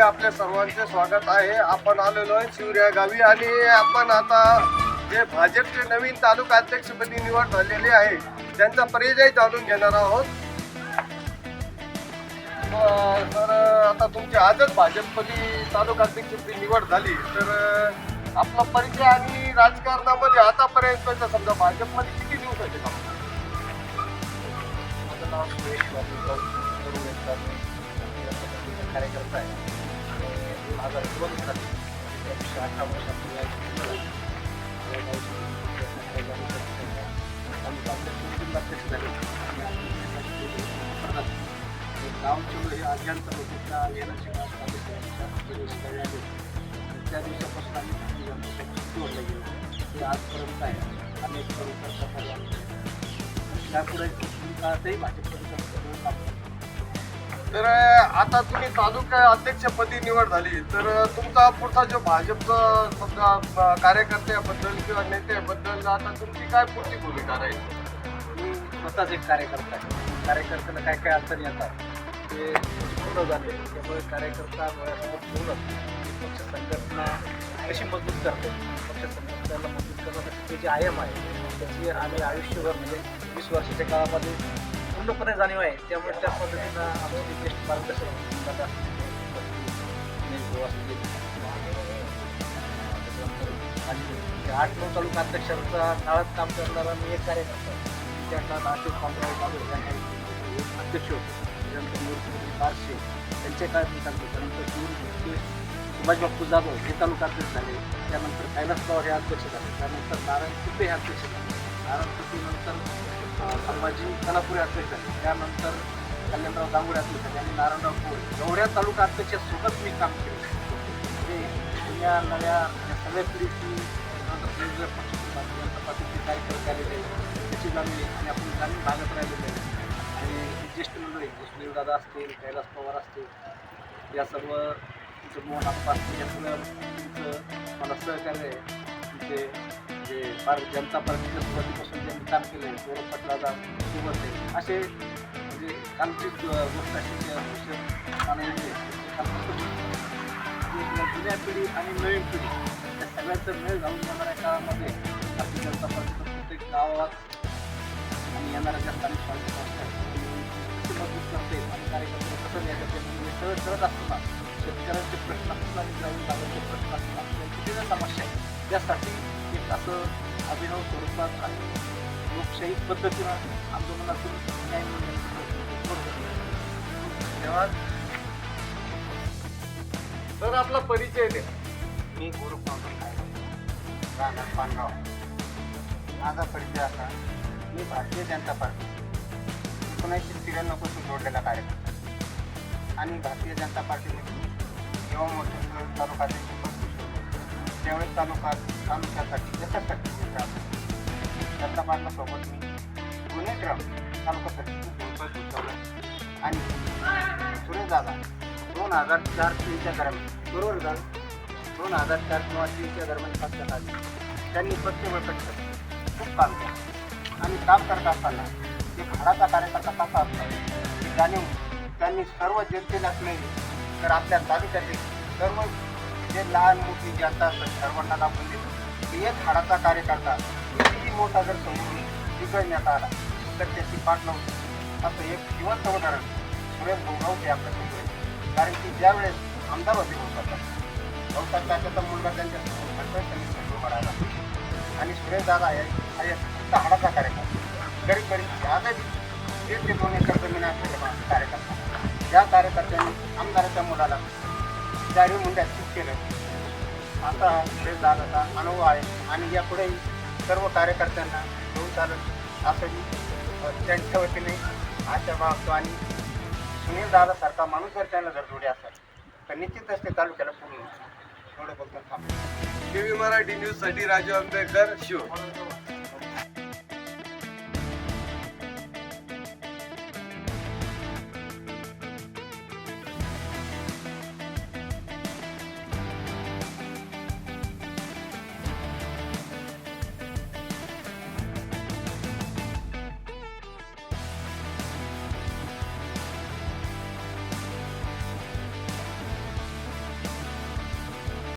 मध्ये आपल्या सर्वांचे स्वागत आहे. आपण आलेलो आहे शिवऱ्या गावी आणि आपण आता जे भाजपचे नवीन तालुका अध्यक्षपदी निवड झालेली आहे त्यांचा परिचय जाणून घेणार आहोत. तर आता तुमची आजच भाजपमध्ये तालुका अध्यक्षपदी निवड झाली. तर आपला परिचय आणि राजकारणामध्ये आतापर्यंत समजा भाजपमध्ये किती दिवसाचे काम माझं नाव सुरेश कार्यकर्ता आहे. माझा दोन एकशे अठरा हे त्या दिवसापासून आम्ही भारतीय गेलो ते आजपर्यंत आहे अनेक परिसर प्रकारे आमचे त्यापुढे काळातही तर आता तुम्ही तालुका अध्यक्षपदी निवड झाली. तर तुमचा पुढचा जो भाजपचा समजा कार्यकर्त्याबद्दल किंवा नेत्याबद्दल आता तुमची काय पुढची भूमिका राहील? मी स्वतःच एक कार्यकर्ता आहे. कार्यकर्त्याला काय काय अडचणी येतात ते पूर्ण झाले. त्यामुळे कार्यकर्ता डोळ्यासमोर ठेवूनच पक्ष संघटना कशी मजबूत करते? पक्ष संघटनेला मजबूत करण्यासाठी ते जे आयम आहे त्याची आम्ही आयुष्यभर म्हणजे वीस वर्षाच्या काळामध्ये पूर्णपणे जाणीव आहे. त्यामुळे त्या पद्धतीनं आमचे जे दादा आणि आठ नऊ तालुका अध्यक्षांचा काळात काम करणारा मी एक कार्यकर्ता त्या काळात आशिष पांडुराव जाधव अध्यक्ष होते. मूर्ती बारशे त्यांच्या काळात मी चालतो त्यानंतर शिवूर सुभाष बाप्पू जाधव हे तालुका अध्यक्ष झाले. त्यानंतर कैलास पवार हे अध्यक्ष झाले. त्यानंतर नारायण तुपे हे अध्यक्ष झाले. नारायण तुपेनंतर संभाजी कलापुरे अध्यक्ष त्यानंतर कल्याणराव दांगुडे अध्यक्ष आणि नारायणराव पोळे एवढ्या तालुका अध्यक्षासोबत मी काम केलं. म्हणजे जुन्या नव्या या सगळ्या पिढीची त्यानंतर वेगवेगळ्या पक्षाचे भारतीय जनता पार्टीचे कार्यकर्ते आलेले त्याची जाणीव आणि आपण जाणून भागत राहिलेले आणि ज्येष्ठ मंडळी सुनील दादा असतील कैलास पवार असतील या सर्व तुमचं मोहन आप्पा असतील या सगळ्या तुमचं मला सहकार्य आहे. तुमचे जे फार जनता पार्टीच्या सुरुवातीपासून ज्यांनी काम केलं आहे गौरव पटलादा सोबत आहे असे म्हणजे कालची गोष्ट अशी की भविष्य जुन्या पिढी आणि नवीन पिढी या सगळ्यांचा मेळ घालून जाणाऱ्या काळामध्ये भारतीय जनता पार्टीचं प्रत्येक गावात आणि येणाऱ्या ज्या स्थानिक स्वराज्य संस्था आहेत, मजबूत करता आणि कार्यकर्ते कसं द्यायचं म्हणजे सगळं करत असताना शेतकऱ्यांचे प्रश्न असतात आणि ग्रामीण भागाचे प्रश्न असतात. त्यांची समस्या आहे त्यासाठी एक असं अभिनव स्वरूपात आणि लोकशाही पद्धतीनं आंदोलनातून न्याय मिळण्याचा तर आपला परिचय द्या. मी गुरु राहणार पानगाव. माझा परिचय असा मी भारतीय जनता पार्टी एकोणीसशे त्र्याण्णवपासून जोडलेला कार्यकर्ता. आणि भारतीय जनता पार्टीमध्ये जेव्हा मोठे तालुक्याचे त्यावेळेस तालुका तालुक्यासाठी याच्यासाठी जनता पार्टीसोबत मी गुन्हे ग्राम तालुक्यासाठी भूमिका आणि सुरेश दादा दोन हजार चार तीनच्या दरम्यान बरोबर झालं दोन हजार चार किंवा तीनच्या दरम्यान पक्षात आले त्यांनी प्रत्येक खूप काम केलं. आणि काम करत असताना ते भाडाचा कार्यकर्ता कसा असतो जाणीव त्यांनी सर्व जनतेलाच नाही तर आपल्या तालुक्यातील सर्व जे लहान मोठी जे असतात सर्वांना दाखवून देतो. की एक हाडाचा कार्यकर्ता कितीही मोठा जर समोरून बिघडण्यात आला तर त्याची पाठ नव्हती असं एक जिवंत उदाहरण सुरेश भोगाव हे आपल्यासमोर कारण की ज्यावेळेस आमदार होते गौसाचा गौसाचा त्याचा मुलगा त्यांच्यासमोर त्यांनी आणि सुरेश दादा आहे हा एक फक्त हाडाचा कार्यकर्ता. गरीब गरीब आजही ते दोन एकर जमीन असलेला कार्यकर्ता. या कार्यकर्त्यांनी आमदाराच्या मुलाला जाडी मुंड्यात चूक केलं आता सुरेश दादाचा अनुभव आहे. आणि यापुढेही सर्व कार्यकर्त्यांना घेऊन चालत असं त्यांच्या वतीने आशा बाळगतो. आणि सुनील दादासारखा माणूस जर त्यांना जर जोडी असेल तर निश्चितच ते तालुक्याला पूर्ण होईल. एवढं बोलतो. थांबतो टीव्ही मराठी न्यूजसाठी राजू आंबेडकर शिव